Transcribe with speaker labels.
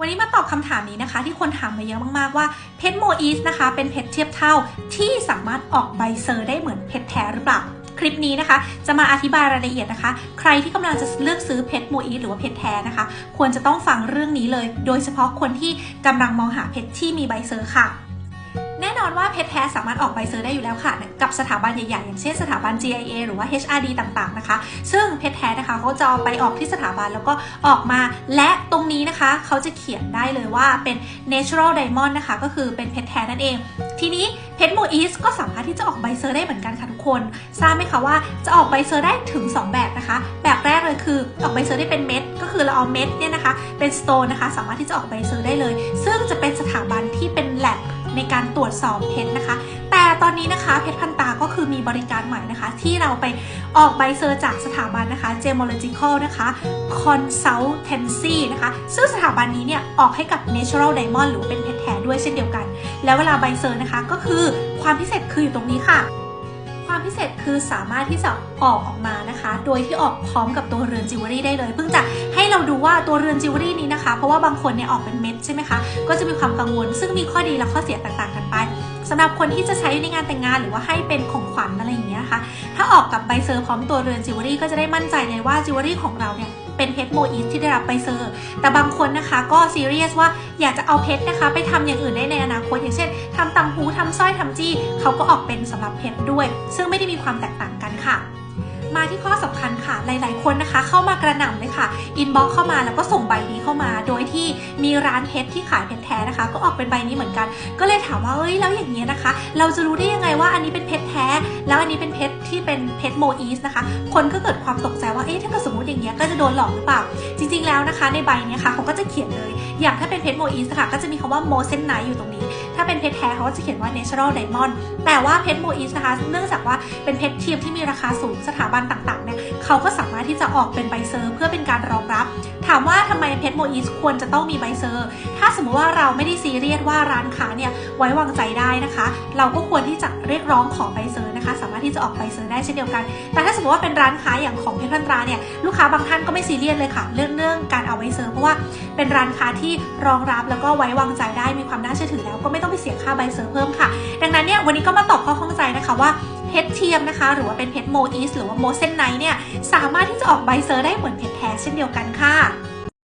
Speaker 1: วันนี้มาตอบคำถามนี้นะคะ ที่คนถามมาเยอะมากๆว่าเพชรโมอีสนะคะ เป็นเพชรเทียบเท่าที่สามารถออกใบเซอร์ได้เหมือนเพชรแท้หรือเปล่าคลิปนี้นะคะ จะมาอธิบายรายละเอียดนะคะ ใครที่กำลังจะเลือกซื้อเพชรโมอีสหรือว่าเพชรแท้นะคะ ควรจะต้องฟังเรื่องนี้เลย โดยเฉพาะคนที่กำลังมองหาเพชรที่มีใบเซอร์ค่ะ แน่นอนว่าเพชรแท้สามารถออกใบเซอร์ได้อยู่แล้วค่ะ กับสถาบันใหญ่ๆ อย่างเช่นสถาบัน GIA หรือว่า HRD ต่างๆนะคะ ซึ่งเพชรแท้นะคะเขาจะาไปออกที่สถาบันแล้วก็ออกมา และตรงนี้นะคะเขาจะเขียนได้เลยว่าเป็น natural diamond นะคะก็คือเป็นเพชรแท้นั่นเอง ทีนี้เพชรโมอีสก็สามารถที่จะออกใบเซอร์ได้เหมือนกันค่ะทุกคน ทราบไหมคะว่าจะออกใบเซอร์ได้ถึง 2 แบบนะคะ แบบแรกเลยคือออกใบเซอร์ได้เป็นเม็ด ก็คือเราเอาเม็ดเนี่ยนะคะเป็นสโตนนะคะ สามารถที่จะออกใบเซอร์ได้เลย ซึ่งจะเป็นสถาบันที่เป็นแลบ ในการตรวจสอบเพชรนะคะ แต่ตอนนี้นะคะเพชรพันตาก็คือมีบริการใหม่นะคะ ที่เราไปออกใบเซอร์จากสถาบันนะคะ Gemological นะคะ Consultancy นะคะ ซึ่งสถาบันนี้เนี่ยออกให้กับ Natural Diamond หรือเป็นเพชรแท้ด้วยเช่นเดียวกัน แล้วเวลาใบเซอร์นะคะก็คือความพิเศษคืออยู่ตรงนี้ค่ะ ความพิเศษคือสามารถที่จะออกออกมานะคะ โดยที่ออกพร้อมกับตัวเรือนจิวเวลรี่ได้เลย เพิ่งจะให้เราดูว่าตัวเรือนจิวเวลรี่นี้นะคะ เพราะว่าบางคนเนี่ยออกเป็นเม็ดใช่ไหมคะ ก็จะมีความกังวล ซึ่งมีข้อดีและข้อเสียต่างๆกันไปสำหรับคนที่จะใช้ในงานแต่งงานหรือว่าให้เป็นของขวัญอะไรอย่างเงี้ยนะคะ ถ้าออกกับใบเซอร์พร้อมตัวเรือนจิวเวลรี่ก็จะได้มั่นใจเลยว่าจิวเวลรี่ของเราเนี่ย เป็นเพชรโมอีสที่ได้รับไปเซอร์ แต่บางคนนะคะก็ซีเรียสว่าอยากจะเอาเพชรนะคะ ไปทำอย่างอื่นได้ในอนาคต อย่างเช่นทำต่างหูทำสร้อยทำจี้เขาก็ออกเป็นสำหรับเพชรด้วย ซึ่งไม่ได้มีความแตกต่างกันค่ะ มาที่ข้อสำคัญค่ะ หลาย ๆ คนนะคะ เข้ามากระหน่ำเลยค่ะ อินบ็อกเข้ามาแล้วก็ส่งใบนี้เข้ามา โดยที่มีร้านเพชรที่ขายเพชรแท้นะคะ ก็ออกเป็นใบนี้เหมือนกัน ก็เลยถามว่าเอ้ยแล้วอย่างเงี้ยนะคะ เราจะรู้ได้ยังไงว่าอันนี้เป็นเพชรแท้ แล้วอันนี้เป็นเพชรที่เป็นเพชรโมอีสนะคะ คนก็เกิดความตกใจว่าเอ๊ะถ้าเกิดสมมติอย่างเงี้ยก็จะโดนหลอกหรือเปล่า ริงๆแล้วนะคะในใบนี้ค่ะเขาก็จะเขียนเลย อย่างถ้าเป็นเพชรโมอีสค่ะก็จะมีคำว่าโมเซนไนอยู่ตรงนี้ ถ้าเป็นเพชรแท้เขาก็จะเขียนว่า natural diamond แต่ว่าเพชรโมอีสนะคะ เนื่องจากว่าเป็นเพชรเทียมที่มีราคาสูงสถาบันต่างๆเนี่ยเขาก็สามารถที่จะออกเป็นใบเซอร์ เพื่อเป็นการรองรับ ถามว่าทำไมเพชรโมอีสควรจะต้องมีใบเซอร์ ถ้าสมมติว่าเราไม่ได้ซีเรียสว่าร้านค้าเนี่ยไว้วางใจได้นะคะ เราก็ควรที่จะเรียกร้องขอใบเซอร์นะคะสาม ที่จะออกใบเซอร์ได้เช่นเดียวกัน แต่ถ้าสมมติว่าเป็นร้านค้าอย่างของเพชรพันตราเนี่ยลูกค้าบางท่านก็ไม่ซีเรียสเลยค่ะ เรื่องเรื่องการเอาใบเซอร์เพราะว่าเป็นร้านค้าที่รองรับแล้วก็ไว้วางใจได้มีความน่าเชื่อถือแล้วก็ไม่ต้องไปเสียค่าใบเซอร์เพิ่มค่ะ ดังนั้นเนี่ยวันนี้ก็มาตอบข้อข้องใจนะคะว่าเพชรเทียมนะคะ หรือว่าเป็นเพชรโมอีสหรือว่าโมเซนไนเนี่ยสามารถที่จะออกใบเซอร์ได้เหมือนเพชรแท้เช่นเดียวกันค่ะ